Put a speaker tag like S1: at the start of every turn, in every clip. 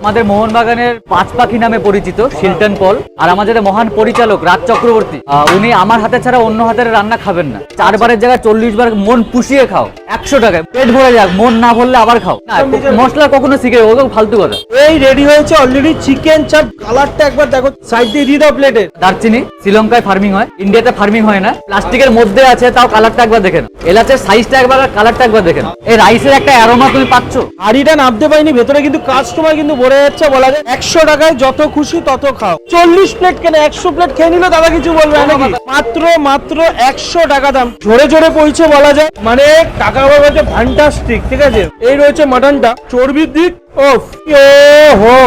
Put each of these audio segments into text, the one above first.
S1: আমাদের মোহনবাগানের পাঁচ পাখি নামে পরিচিত শিলটন পল আর আমাদের মহান পরিচালক রাজ চক্রবর্তী উনি আমার হাতে ছাড়া অন্য হাতের রান্না খাবেন না। চারবারের জায়গায় চল্লিশ বার মন পুষিয়ে খাও। একশো টাকায়। পেট ভরে যাক মন না ভরলে আবার খাও। মশলা কখনো শিখে ওগুলো ফালতু কথা।
S2: এই রেডি হয়েছে অলরেডি চিকেন চাপ কালারটা একবার দেখো সাইড দিয়ে দিয়ে দাও প্লেটে
S1: দারচিনি শ্রীলঙ্কায় ফার্মিং হয় ইন্ডিয়াতে ফার্মিং হয় না প্লাস্টিকের মধ্যে আছে তাও কালারটা একবার দেখেন এলাচের সাইজটা একবার আর কালারটা একবার দেখেন এই রাইসের একটা অ্যারোমা তুমি পাচ্ছ?
S2: আর হাড়িটা নামতে পারিনি ভেতরে কিন্তু কাস্টমার কিন্তু ভরে যাচ্ছে বলা যায় একশো টাকায় যত খুশি তত খাও। চল্লিশ প্লেট কেন একশো প্লেট খেয়ে নিলে দাদা কিছু বলবে? না নাকি মাত্র মাত্র একশো টাকা দাম। ঝরে ঝরে পৌঁছে বলা যায়। মানে টাকা বাবাতে ফ্যান্টাস্টিক ঠিক আছে? এই রয়েছে মাটনটা চর্বির দিক ও হো।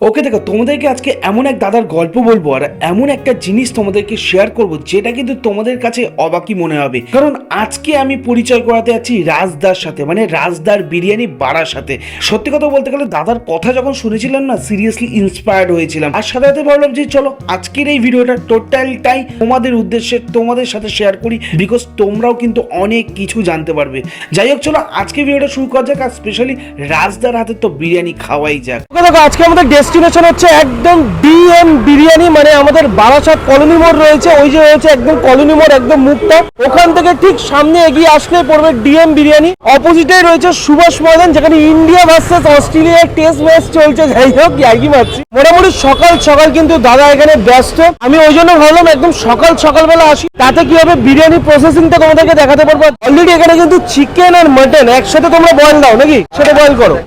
S3: ওকে দেখো, তোমাদেরকে আজকে এমন এক দাদার গল্প বলব আর এমন একটা জিনিস তোমাদেরকে শেয়ার করব যেটা কিন্তু তোমাদের কাছে অবাকই মনে হবে। কারণ আজকে আমি পরিচয় করাতে যাচ্ছি রাজদার সাথে মানে রাজদার বিরিয়ানি বাড়ার সাথে। সত্যি কথা বলতে গেলে দাদার কথা যখন শুনেছিলাম না সিরিয়াসলি ইন্সপায়ার্ড হয়েছিলাম। আর সাথে সাথে ভাবলাম যে চলো, আজকের এই ভিডিওটা টোটালটাই তোমাদের উদ্দেশ্যে তোমাদের সাথে শেয়ার করি বিকজ তোমরাও কিন্তু অনেক কিছু জানতে পারবে। যাই হোক, চলো, আজকে ভিডিওটা শুরু করা যাক আর স্পেশালি রাজদার হাতে তো বিরিয়ানি খাওয়াই যাক।
S2: দেখো আজকে আমাদের ডেস্টিনেশন হচ্ছে একদম ডিএম বিরিয়ানি মানে আমাদের বারাসাত কলোনি মোড় রয়েছে। ওই যে রয়েছে একদম কলোনি মোড়, একদম মুখটা ওখান থেকে ঠিক সামনে এগিয়ে আসলে পড়বে ডিএম বিরিয়ানি। অপোজিটে রয়েছে সুভাষ ময়দান যেখানে ইন্ডিয়া ভার্সেস অস্ট্রেলিয়ার টেস্ট ম্যাচ চলছে। যাই হোক ইয়ার্কি মারছি মোটামুটি সকাল সকাল কিন্তু দাদা এখানে ব্যস্ত। আমি ওই জন্য ভাবলাম একদম সকাল সকালবেলা আসি। তাতে কি হবে? বিরিয়ানি প্রসেসিং প্রসেসিংটা তোমাদেরকে দেখাতে পারব। অলরেডি এখানে কিন্তু চিকেন আর মাটন একসাথে তোমরা বয়েল দাও, নাকি? সেটা বয়েল করো।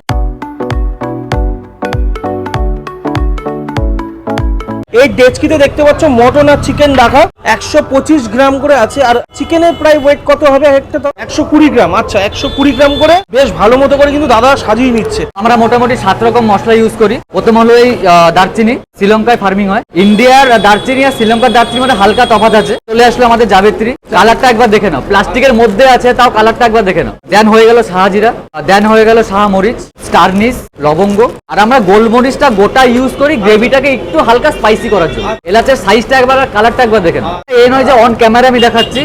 S2: এই ডেচকিতে দেখতে পাচ্ছ মটন আর চিকেন রাখা। একশো পঁচিশ গ্রাম করে আছে, আর চিকেনের প্রায় ওয়েট কত হবে একটা একশো কুড়ি গ্রাম আচ্ছা একশো কুড়ি গ্রাম করে বেশ ভালো মতো করে কিন্তু দাদা সাজিয়ে নিচ্ছে।
S1: আমরা মোটামুটি সাত রকম মশলা ইউজ করি। প্রথম হলো এই দারচিনি, শ্রীলঙ্কায় ফার্মিং হয়। ইন্ডিয়ার দারচিনি আর শ্রীলঙ্কার দারচিনির মধ্যে হালকা তফাৎ আছে। চলে আসলো আমাদের জাবেত্রী কালারটা একবার দেখে নাও। প্লাস্টিকের মধ্যে আছে, তাও কালারটা একবার দেখে নাও। দেন হয়ে গেল শাহজিরা দেন হয়ে গেল শাহ মরিচ স্টারনিস লবঙ্গ। আর আমরা গোলমরিচটা গোটা ইউজ করি গ্রেভিটাকে একটু হালকা স্পাইসি করার জন্য। এলাচের সাইজটা একবার আর কালারটা একবার দেখেন এই নয় যে অন ক্যামেরা আমি দেখাচ্ছি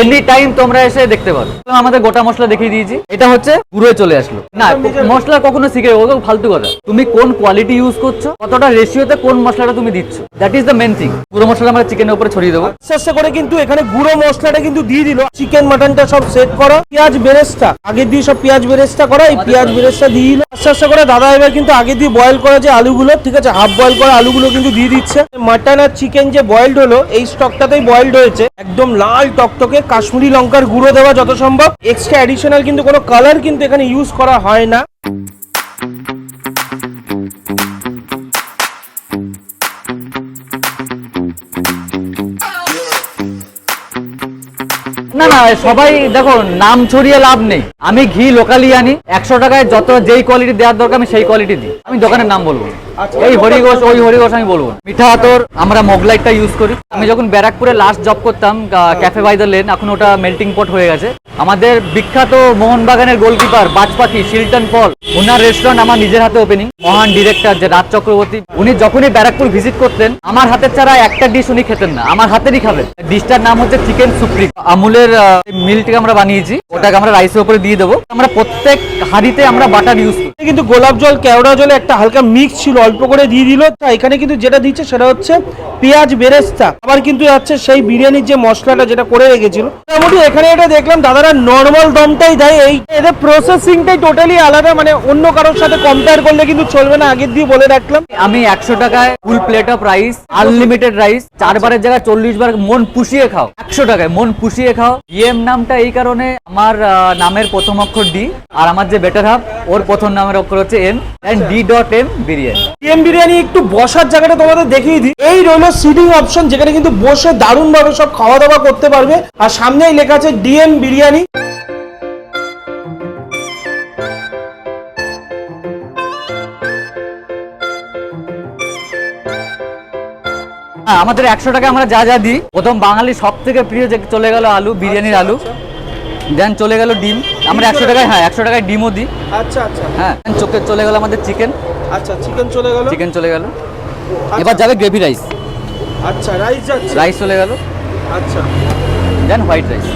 S1: এনি টাইম তোমরা এসে দেখতে পারো। আমাদের গোটা মশলা দেখিয়ে দিয়েছি। এটা হচ্ছে পুরো চলে আসলো। না মশলা কখনো শিখে ফালতু কথা। তুমি কোন কোয়ালিটি ইউজ করছ কতটা রেশিওতে কোন মশলাটা তুমি দিচ্ছ? That is the main thing পুরো মশলা আমরা চিকেনের উপরে ছড়িয়ে দেবো।
S2: আস্তে করে কিন্তু এখানে গুঁড়ো মশলাটা কিন্তু দিয়ে দিল। চিকেন মাটনটা সব সেট করা। পেঁয়াজ বেরেস্তা। আগে দিয়ে সব পেঁয়াজ বেরেস্তা করা। এই পেঁয়াজ বেরেস্তা দিয়ে দিল। আস্তে আস্তে করে দাদা এবার কিন্তু আগে দিয়ে বয়েল করা যে আলুগুলো, ঠিক আছে? হাফ বয়েল করা আলুগুলো কিন্তু দিয়ে দিচ্ছে। মাটন আর চিকেন যে বয়েলড হলো, এই স্টকটাতেই বয়েলড হয়েছে। একদম লাল টকটকে কাশ্মীরি লঙ্কার গুঁড়ো দেওয়া যত সম্ভব। এক্সট্রা অ্যাডিশনাল কিন্তু কোনো কালার কিন্তু এখানে ইউজ করা হয় না।
S1: না না, সবাই দেখো, নাম ছড়িয়ে লাভ নেই আমি ঘি লোকালি আনি, একশো টাকায় যত যেই কোয়ালিটি দেওয়ার দরকার, আমি সেই কোয়ালিটি দিই আমি দোকানের নাম বলব। এই হরিঘোষ ওই হরিঘোষ আমি বলব মিঠা হাতর আমরা মোগলাইটটা ইউজ করি। আমি যখন ব্যারাকপুরে লাস্ট জব করতাম ক্যাফে বাই দ্য লেন এখন ওটা মেল্টিং পট হয়ে গেছে। আমাদের বিখ্যাত মোহনবাগানের গোলকিপার বাজপাখি শিলটন পল ওনার রেস্টুরেন্ট আমার নিজের হাতে ওপেনিং মহান ডিরেক্টর যে রাজ চক্রবর্তী। উনি যখনই ব্যারাকপুর ভিজিট করতেন আমার হাতের ছাড়া একটা ডিশ উনি খেতেন না আমার হাতেরই খাবেন। ডিশটার নাম হচ্ছে চিকেন সুপ্রিম আমুলের মিলটিকে আমরা বানিয়েছি ওটাকে আমরা রাইসের উপরে দিয়ে দেবো। আমরা প্রত্যেক হাঁড়িতে আমরা বাটার ইউজ করি।
S2: কিন্তু গোলাপ জল কেওড়া জলে একটা হালকা মিক্স ছিল অল্প করে দিয়ে দিল। তা এখানে কিন্তু যেটা দিচ্ছে সেটা হচ্ছে পেঁয়াজ বেরেস্তা। আবার কিন্তু যাচ্ছে সেই বিরিয়ানির যে মশলাটা যেটা করে রেখেছিল। মোটামুটি এখানে এটা দেখলাম দাদারা নর্মাল দমটাই দেয়। এই এদের প্রসেসিংটাই টোটালি আলাদা মানে অন্য কারোর সাথে কম্পেয়ার করলে কিন্তু চলবে না আগের দিয়ে বলে রাখলাম।
S1: আমি একশো টাকায় full plate of rice unlimited rice চারবারের জায়গায় চল্লিশ বার মন পুষিয়ে খাও। একশো টাকায় মন পুষিয়ে খাও। ইএম নামটা এই কারণে আমার নামের প্রথম অক্ষর ডি আর আমার যে বেটার হাফ ওর প্রথম নামের অক্ষর হচ্ছে M and D dot M biryani.
S2: DM biryani একটু বসার জায়গাটা তোমাদের দেখিয়ে দিই। এই রইল সিটিং অপশন যেখানে কিন্তু বসে দারুণ ভাবে সব খাওয়া দাওয়া করতে পারবে। আর সামনেই লেখা আছে ডিএম বিরিয়ানি।
S1: হ্যাঁ আমাদের একশো টাকা আমরা যা যা দিই প্রথম বাঙালি সব থেকে প্রিয় যে চলে গেল আলু বিরিয়ানির আলু দেন চলে গেল ডিম। আমরা একশো টাকায় হ্যাঁ একশো টাকায় ডিমও দিই।
S2: আচ্ছা আচ্ছা।
S1: হ্যাঁ চোখে চলে গেল আমাদের চিকেন
S2: আচ্ছা চিকেন চলে গেল?
S1: চিকেন চলে গেল। এবার যাবে গ্রেভি রাইস
S2: আচ্ছা রাইস যাচ্ছে।
S1: রাইস চলে গেল।
S2: আচ্ছা।
S1: দেন হোয়াইট রাইস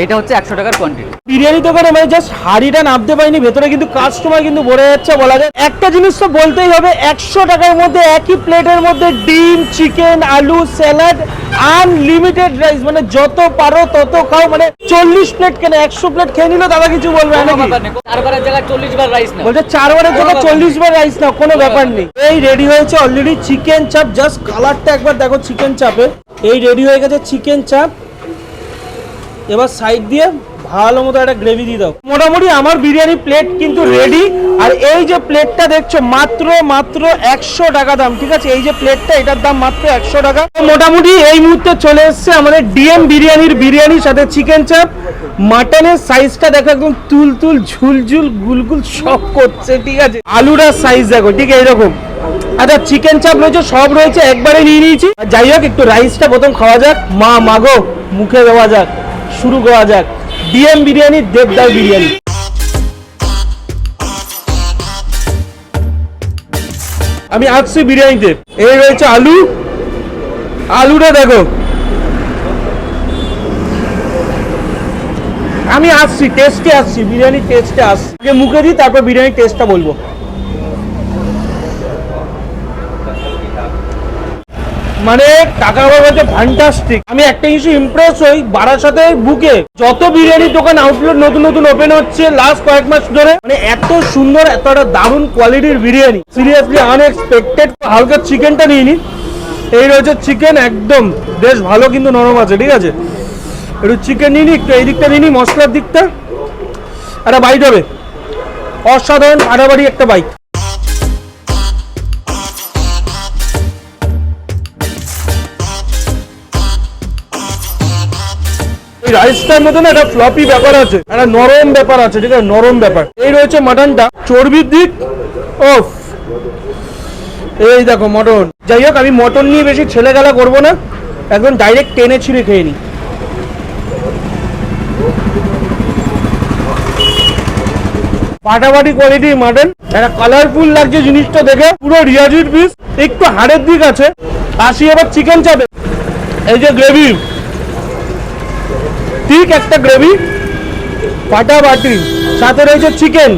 S1: এইটা হচ্ছে একশো টাকার কোয়ান্টিটি
S2: বিরিয়ানি দোকানে মানে জাস্ট হাড়িটা নামতে পারিনি ভেতরে কিন্তু কাস্টমার কিন্তু ভরে যাচ্ছে বলা যায়। একটা জিনিস তো বলতেই হবে একশো টাকার মধ্যে একই প্লেটের মধ্যে ডিম চিকেন আলু স্যালাড আনলিমিটেড রাইস মানে যত পারো তত খাও মানে চল্লিশ প্লেট কেন একশো প্লেট খেয়ে নিল দাদা কিছু বলবে
S1: চারবারের জায়গায় চল্লিশ বার রাইস না
S2: বলছে চারবারের জন্য চল্লিশ বার রাইস না কোনো ব্যাপার নেই। এই রেডি হয়েছে অলরেডি চিকেন চাপ জাস্ট কালারটা একবার দেখো চিকেন চাপে এই রেডি হয়ে গেছে চিকেন চাপ এবার সাইড দিয়ে ভালো মতো একটা গ্রেভি দিয়ে দাও। মোটামুটি আমার বিরিয়ানি প্লেট কিন্তু রেডি আর এই যে প্লেটটা দেখছ, মাত্র মাত্র একশো টাকা দাম, ঠিক আছে? এই যে প্লেটটা এটার দাম মাত্র একশো টাকা। মোটামুটি এই মুহূর্তে চলে এসছে আমাদের ডিএম বিরিয়ানির বিরিয়ানির সাথে চিকেন চাপ মাটনের সাইজটা দেখো একদম তুল তুল ঝুলঝুল ঝুল গুলগুল সব করছে, ঠিক আছে? আলুটার সাইজ দেখো, ঠিক এইরকম। আচ্ছা চিকেন চাপ রয়েছে, সব রয়েছে, একবারে নিয়ে নিয়েছি। যাই হোক, একটু রাইসটা প্রথম খাওয়া যাক। মা মাগো মুখে দেওয়া যাক। শুরু করা যাক। ডিএম বিরিয়ানি, দেবদার বিরিয়ানি। আমি আসছি বিরিয়ানিতে। এই রয়েছে আলু। আলুটা দেখো। আমি আসছি টেস্টে আসছি বিরিয়ানি টেস্টে আসছি। মুখে দিই, তারপর বিরিয়ানি টেস্টটা বলব। মানে টাকা বাবাতে ফ্যান্টাস্টিক আমি একটা জিনিস ইমপ্রেস হই বারাসাতে বুকে। যত বিরিয়ানির দোকান আউটলেট নতুন নতুন ওপেন হচ্ছে লাস্ট কয়েক মাস ধরে মানে এত সুন্দর, এত দারুণ কোয়ালিটির বিরিয়ানি। সিরিয়াসলি আনএক্সপেক্টেড হালকা চিকেনটা নিয়ে নি। এই রয়েছে চিকেন একদম। বেশ ভালো কিন্তু নরম আছে, ঠিক আছে? একটু চিকেন নিয়ে নি, একটু এই দিকটা নিয়ে নি, মশলার দিকটা। একটা বাইট হবে। অসাধারণ ফাটাফাটি একটা বাইক এই রাইসটার না একটা ফ্লপি ব্যাপার আছে, একটা নরম ব্যাপার আছে নরম ব্যাপার। এই রয়েছে মাটনটা চর্বির দিক এই দেখো মটন যাই হোক, আমি মটন নিয়ে বেশি ছেলে খেলা করব না। একদম ডাইরেক্ট টেনে ছিঁড়ে খেয়ে নিই ফাটাফাটি কোয়ালিটির মাটন একটা কালারফুল লাগছে জিনিসটা দেখে। পুরো রিয়াজির পিস একটু হাড়ের দিক আছে। আসি এবার চিকেন চাপে। এই যে গ্রেভি ঠিক একটা গ্রেভি ফাটাফাটি সাথে রয়েছে চিকেন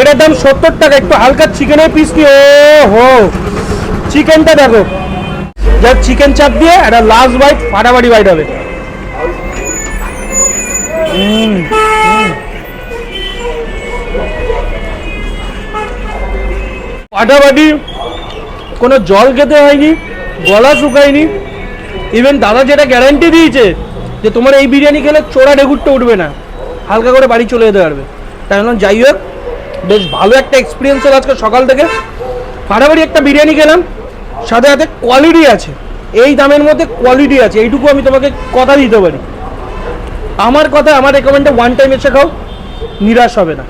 S2: এটার দাম সত্তর টাকা, একটু হালকা চিকেনের পিস দিয়ে ও হো চিকেনটা দেখো। যার চিকেন চাপ দিয়ে একটা লাস্ট বাইট ফাটাফাটি বাইট হবে। ফাটাফাটি কোনো জল খেতে হয়নি, গলা শুকায়নি। ইভেন দাদা যেটা গ্যারান্টি দিয়েছে যে তোমার এই বিরিয়ানি খেলে চোরা ডেগুরটা উঠবে না। হালকা করে বাড়ি চলে যেতে পারবে। তাই জন্য যাই হোক বেশ ভালো একটা এক্সপিরিয়েন্স হলো আজকে সকাল থেকে। ফাটাফাটি একটা বিরিয়ানি খেলাম। সাথে সাথে কোয়ালিটি আছে। এই দামের মধ্যে কোয়ালিটি আছে। এইটুকু আমি তোমাকে কথা দিতে পারি। আমার কথা আমার রেকমেন্ডে ওয়ান টাইম এসে খাও। নিরাশ হবে না।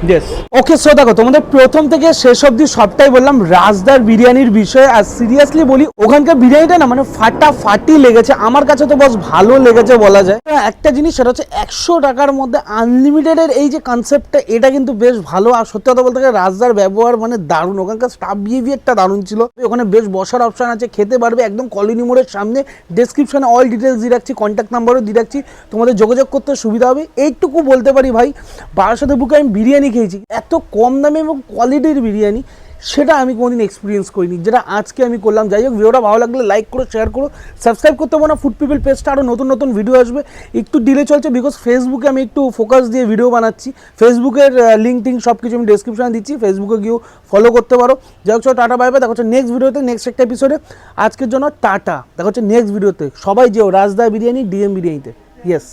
S2: ওকে দেখো, তোমাদের প্রথম থেকে শেষ অবধি সবটাই বললাম। রাজদার বিরিয়ানির বিষয়ে আর সিরিয়াসলি বলি, ওখানকার বিরিয়ানিটা না মানে ফাটাফাটি লেগেছে। আমার কাছে তো বস ভালো লেগেছে বলা যায়। একটা জিনিস, সেটা হচ্ছে একশো টাকার মধ্যে আনলিমিটেডের এই যে কনসেপ্টটা এটা কিন্তু বেশ ভালো। আর সত্যি কথা বলতে গেলে রাজদার ব্যবহার মানে দারুণ। ওখানকার স্টাফ বিহেভিয়ারটা দারুণ ছিল। ওখানে বেশ বসার অপশন আছে, খেতে পারবে একদম কলোনি মোড়ের সামনে। ডেসক্রিপশনে অল ডিটেলস দিয়ে রাখছি কন্ট্যাক্ট নাম্বারও দিয়ে রাখছি। তোমাদের যোগাযোগ করতে সুবিধা হবে। এইটুকু বলতে পারি ভাই, বারাসাতে বুকে আমি বিরিয়ানি খেয়েছি। এত কম দামে এবং কোয়ালিটির বিরিয়ানি, সেটা আমি কোনোদিন এক্সপিরিয়েন্স করিনি। যেটা আজকে আমি করলাম। যাই হোক, ভিডিওটা ভালো লাগলে লাইক করো শেয়ার করো সাবস্ক্রাইব করতে পারো না। ফুড পিপল পেজটা আরও নতুন নতুন ভিডিও আসবে। একটু ডিলে চলছে বিকজ ফেসবুকে আমি একটু ফোকাস দিয়ে ভিডিও বানাচ্ছি। ফেসবুকের লিঙ্ক টিঙ্ক সব কিছু আমি ডিসক্রিপশনে দিচ্ছি। ফেসবুকে গিয়েও ফলো করতে পারো। যাই হোক টাটা বাই বাই দেখা হচ্ছে নেক্সট ভিডিওতে নেক্সট একটা এপিসোডে আজকের জন্য টাটা। দেখা হচ্ছে নেক্সট ভিডিওতে সবাই যেও, রাজদা বিরিয়ানি ডিএম বিরিয়ানিতে। ইয়েস